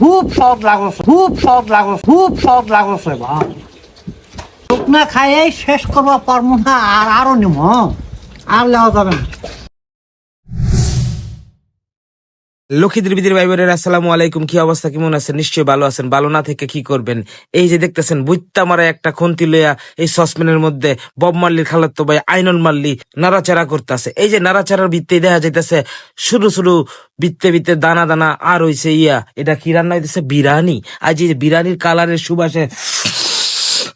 খুব সব লাগছে, খুব সব লাগছে, খুব সব লাগছে ভাই শুকনা খাইয়েই শেষ করব পারব না, আর আরও নিম। আর লেওয়া যাবে না। লক্ষ্মীদের বিদের ভাই বোনের আসসালামু আলাইকুম। কি অবস্থা? কেমন আছেন? নিশ্চয়ই ভালো আছেন। ভালো না থেকে কি করবেন? এই যে দেখতেছেন, বুইত্তা মারা একটা খন্তি লইয়া এই সসপ্যানের মধ্যে বব মাল্লির খালাত্তো ভাই আইনল মাল্লি নাড়াচাড়া করতেছে। এই যে নাড়াচাড়ার ভিত্তি দেখা যাইতেছে, শুরু শুরু বিত্তে বিত্তে দানা দানা আর হইছে ইয়া। এটা কি রান্না হইতেছে? বিরানি আজ এই বিরানির কালারের সুবাসে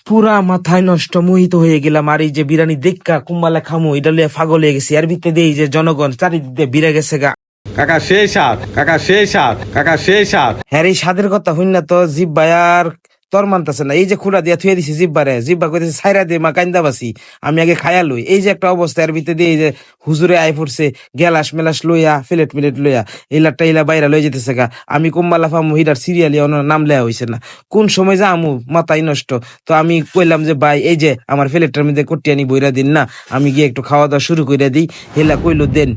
পুরা মাথায় নষ্ট, মোহিত হয়ে গেলাম। আর এই যে বিরানি দেখা কুম্বালা খামু, এটা লিয়ে ফাগল হয়ে গেছি। আর ভিত্তে দিয়ে এই যে জনগণ চারিদিকে বিরে গেছে গা। কাকা সেই সাত কাকা সেই সাত কাকা সেই সাত হ্যাঁ এই স্বাদের কথা হইন না তো জিব আর তোর মানতেছে না। এই যে খুঁড়া দিয়া থুয়ে দিছি জিব্বারে, জিব্বা কইতেছে সাইরা দে, মা কান্দা বাসি আমি আগে খায়া লই। এই যে একটা অবস্থা, এর ভিতরে দিয়ে এই যে হুজুরে আই পড়ছে গেলাস মেলাস লইয়া ফিলেট মিলেট লইয়া এইলাটা ইলা বাইরা লই যেতেছে গা। আমি কুম্বালা ফামু, হিডার সিরিয়ালি ওনার নাম লেয়া হইছে না। কোন সময় যা আমু মাথাই নষ্ট। তো আমি কইলাম যে, ভাই, এই যে আমার ফিলেটটার মধ্যে কটিয়ানি বইরা দিন না, আমি গিয়ে একটু খাওয়া দাওয়া শুরু কইরা দিই। হেলা কইলো, দেন।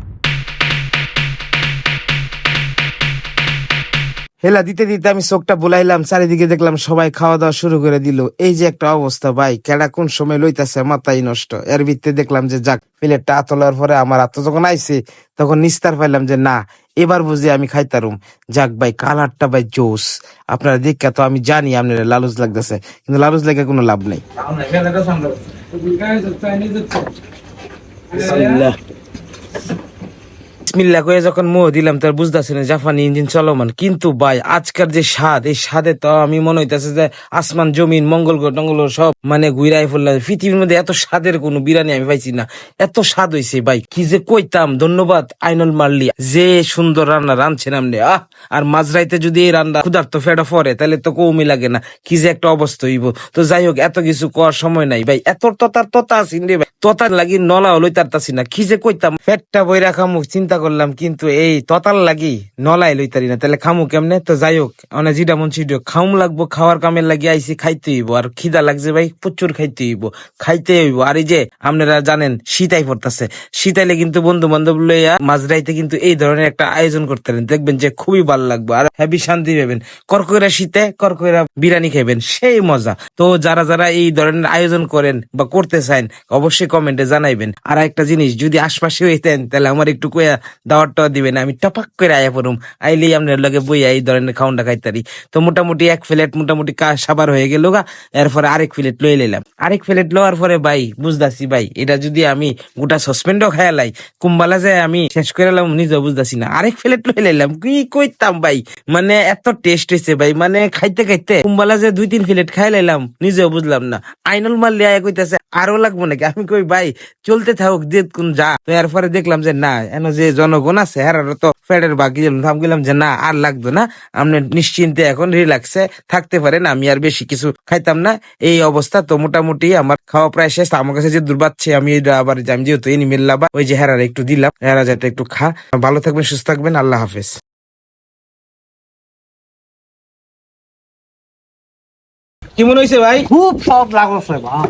হেলা দিতে দিতে আমি চোখটা বুলাইলাম চারিদিকে দেখলাম সবাই খাওয়া দাওয়া শুরু করে দিল। এই যে একটা অবস্থা ভাই কেডা কোন সময় লইতাছে মাথাই নষ্ট। এর ভিত্তিতে দেখলাম যে যাক প্লেটটা আতলার পরে আমার আত্ম যখন আইছে তখন নিস্তার পাইলাম যে না এবার বুঝি আমি খাইতারুম। যাক ভাই কালারটা ভাই জোস। আপনারা দেখা তো আমি জানি আপনার লালুজ লাগতেছে কিন্তু লালুজ লেগে কোনো লাভ নেই। বিসমিল্লা কয়ে যখন মোহ দিলাম, তার বুঝতেছে না জাপানি ইঞ্জিন চলমান। কিন্তু ভাই, আজকের যে স্বাদ, এই স্বাদে তো আমি মনে হইতেছে যে আসমান, জমিন, মঙ্গল গ্রহ, টঙ্গল সব মানে ঘুরাই ফেললাম পৃথিবীর মধ্যে এত স্বাদের কোনো বিরিয়ানি আমি পাইছি না। এত স্বাদ হইছে ভাই। কি যে কইতাম, ধন্যবাদ আইনল মারলি যে সুন্দর রান্না রাঁধছেন আপনি আহ! আর মাঝরাইতে যদি এই রান্না ক্ষুধার্ত ফেটা পরে তাহলে তো কৌমি লাগে না। কি যে একটা অবস্থা হইব। তো যাই হোক, এত কিছু করার সময় নাই ভাই। এত ততার ততা আছেন রে ভাই। ততার লাগি নলা হলই তারতাছি না। কি যে কইতাম, পেটটা বই রাখা মুখ চিন্তা করলাম, কিন্তু এই ততার লাগি নলাই লইতারি না। তাহলে খামু কেমনে? তো যাই হোক অনেক জিডা মন চিডিও খাউম লাগবো, খাওয়ার কামের লাগি আইসি খাইতে হইব। আর খিদা লাগছে ভাই, প্রচুর খাইতে হইব। খাইতে হইব। আর এই যে আপনারা জানেন, শীতাই পড়তাছে। শীতাইলে কিন্তু বন্ধু বান্ধব লইয়া মাঝরাইতে কিন্তু এই ধরনের একটা আয়োজন করতে পারেন দেখবেন যে খুবই ভালো লাগবে। আর হ্যাপি শান্তি পাবেন। করকইরা শীতে করকইরা বিরিয়ানি খাবেন সেই মজা। তো যারা যারা এই ধরনের আয়োজন করেন বা করতে চান, অবশ্যই কমেন্টে জানাইবেন। আর একটা জিনিস, যদি আশপাশে হইতেন তাহলে আমার একটু কয়া দাওয়ারটা দিবেন, আমি টপাক করে আয়া পড়ুম। আইলেই আপনার লগে বইয়া এই ধরনের খাউনটা খাইতারি। তো মোটামুটি এক প্লেট মোটামুটি সাবার হয়ে গেল গা, এরপরে আরেক প্লেট লই লাইলাম। আরেক প্লেট লওয়ার পরে ভাই, বুঝতাছি ভাই, এটা যদি আমি গোটা সসপেন্ডও খাইলাই কুম্বালা যায় আমি শেষ করে এলাম নিজেও বুঝতাছি না। আরেক প্লেট লই লাইলাম, কি কইতাম ভাই? মানে এত টেস্ট হয়েছে ভাই মানে খাইতে খাইতে কুম্বালা যে দুই তিন প্লেট খাই লাইলাম, নিজেও বুঝলাম না। আইনল মাল লিয়া কইতাছে, আরও লাগবো নাকি? আমি কই ভাই, চলতে থাকুক যে কোন যা। তো এরপরে দেখলাম যে না, এন যে জনগণ আছে হেরারও তো ফ্যাটের বাকি থাম গেলাম যে না আর লাগতো না। আপনি নিশ্চিন্তে এখন রিল্যাক্সে থাকতে পারেন আমি আর বেশি কিছু খাইতাম না। এই অবস্থা তো মোটামুটি আমার খাওয়া প্রায় শেষ। আমার কাছে যে দুর্বাচ্ছে আমি আবার আমি যেহেতু এনি মিল্লাবা ওই যে হেরার একটু দিলাম। হেরা যাতে একটু খা। ভালো থাকবেন সুস্থ থাকবেন আল্লাহ হাফেজ। কি মনে হয়েছে ভাই? খুব সব লাগছে ভাই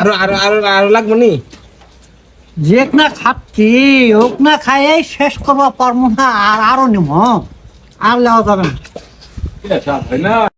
আরও আরও আরও আরও লাগবো নি? যে খাচ্ছি হোক না শেষ করব, পারব না, আর আরও নিম। আর লেওয়া যাবে না।